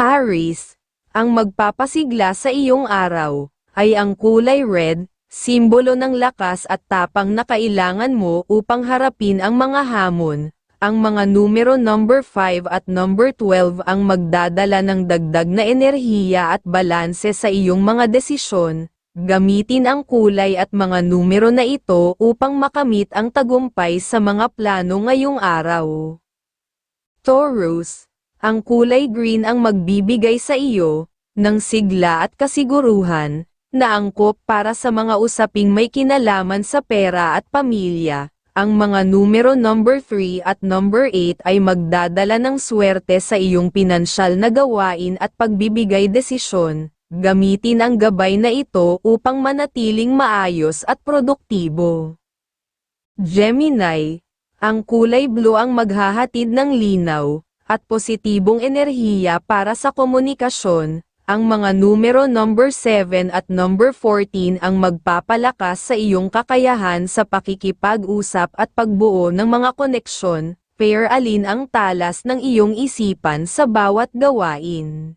Aries, ang magpapasigla sa iyong araw, ay ang kulay red, simbolo ng lakas at tapang na kailangan mo upang harapin ang mga hamon. Ang mga numero number 5 at number 12 ang magdadala ng dagdag na enerhiya at balanse sa iyong mga desisyon. Gamitin ang kulay at mga numero na ito upang makamit ang tagumpay sa mga plano ngayong araw. Taurus, ang kulay green ang magbibigay sa iyo ng sigla at kasiguruhan na angkop para sa mga usaping may kinalaman sa pera at pamilya. Ang mga numero number 3 at number 8 ay magdadala ng swerte sa iyong pinansyal na gawain at pagbibigay desisyon. Gamitin ang gabay na ito upang manatiling maayos at produktibo. Gemini, ang kulay blue ang maghahatid ng linaw at positibong enerhiya para sa komunikasyon, ang mga numero number 7 at number 14 ang magpapalakas sa iyong kakayahan sa pakikipag-usap at pagbuo ng mga koneksyon, pair alin ang talas ng iyong isipan sa bawat gawain.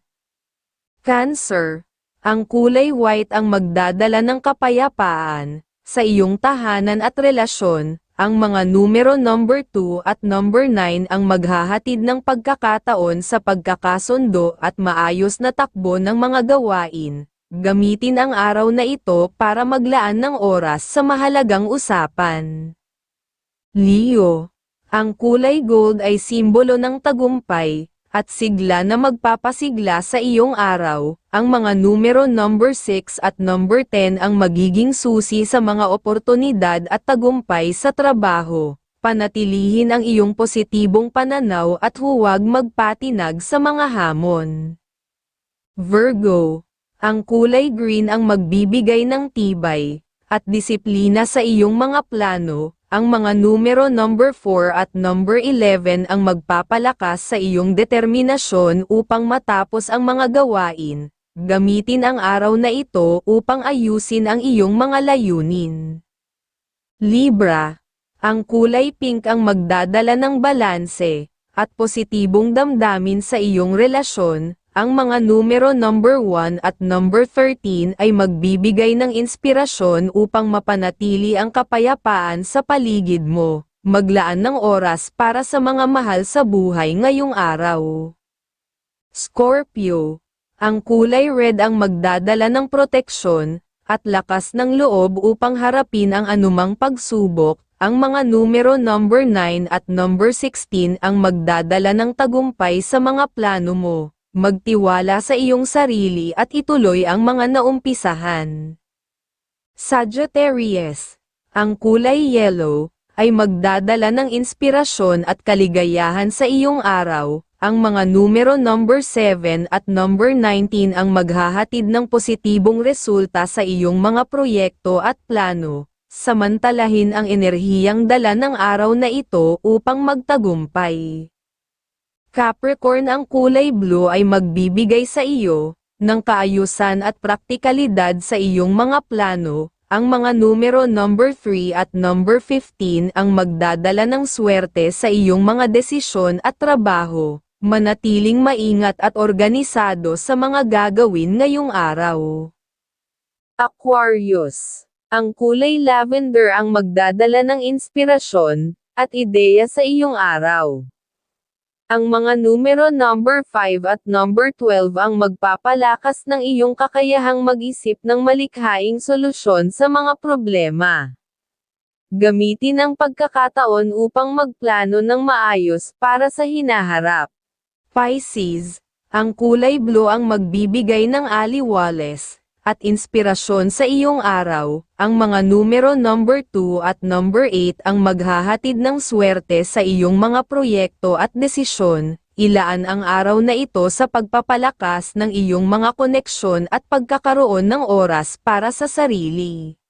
Cancer, ang kulay white ang magdadala ng kapayapaan sa iyong tahanan at relasyon, ang mga numero number 2 at number 9 ang maghahatid ng pagkakataon sa pagkakasundo at maayos na takbo ng mga gawain. Gamitin ang araw na ito para maglaan ng oras sa mahalagang usapan. Leo, ang kulay gold ay simbolo ng tagumpay, at sigla na magpapasigla sa iyong araw, ang mga numero number 6 at number 10 ang magiging susi sa mga oportunidad at tagumpay sa trabaho. Panatilihin ang iyong positibong pananaw at huwag magpatinag sa mga hamon. Virgo, ang kulay green ang magbibigay ng tibay at disiplina sa iyong mga plano, ang mga numero number 4 at number 11 ang magpapalakas sa iyong determinasyon upang matapos ang mga gawain. Gamitin ang araw na ito upang ayusin ang iyong mga layunin. Libra, ang kulay pink ang magdadala ng balanse at positibong damdamin sa iyong relasyon, ang mga numero number 1 at number 13 ay magbibigay ng inspirasyon upang mapanatili ang kapayapaan sa paligid mo. Maglaan ng oras para sa mga mahal sa buhay ngayong araw. Scorpio, ang kulay red ang magdadala ng proteksyon at lakas ng loob upang harapin ang anumang pagsubok. Ang mga numero number 9 at number 16 ang magdadala ng tagumpay sa mga plano mo magtiwala sa iyong sarili at ituloy ang mga naumpisahan. Sagittarius, ang kulay yellow, ay magdadala ng inspirasyon at kaligayahan sa iyong araw, ang mga numero number 7 at number 19 ang maghahatid ng positibong resulta sa iyong mga proyekto at plano, samantalahin ang enerhiyang dala ng araw na ito upang magtagumpay. Capricorn ang kulay blue ay magbibigay sa iyo ng kaayusan at praktikalidad sa iyong mga plano. Ang mga numero number 3 at number 15 ang magdadala ng swerte sa iyong mga desisyon at trabaho. Manatiling maingat at organisado sa mga gagawin ngayong araw. Aquarius, ang kulay lavender ang magdadala ng inspirasyon at ideya sa iyong araw. Ang mga numero number 5 at number 12 ang magpapalakas ng iyong kakayahang mag-isip ng malikhaing solusyon sa mga problema. Gamitin ang pagkakataon upang magplano ng maayos para sa hinaharap. Pisces, ang kulay blue ang magbibigay ng aliwales at inspirasyon sa iyong araw, ang mga numero number 2 at number 8 ang maghahatid ng swerte sa iyong mga proyekto at desisyon, ilaan ang araw na ito sa pagpapalakas ng iyong mga koneksyon at pagkakaroon ng oras para sa sarili.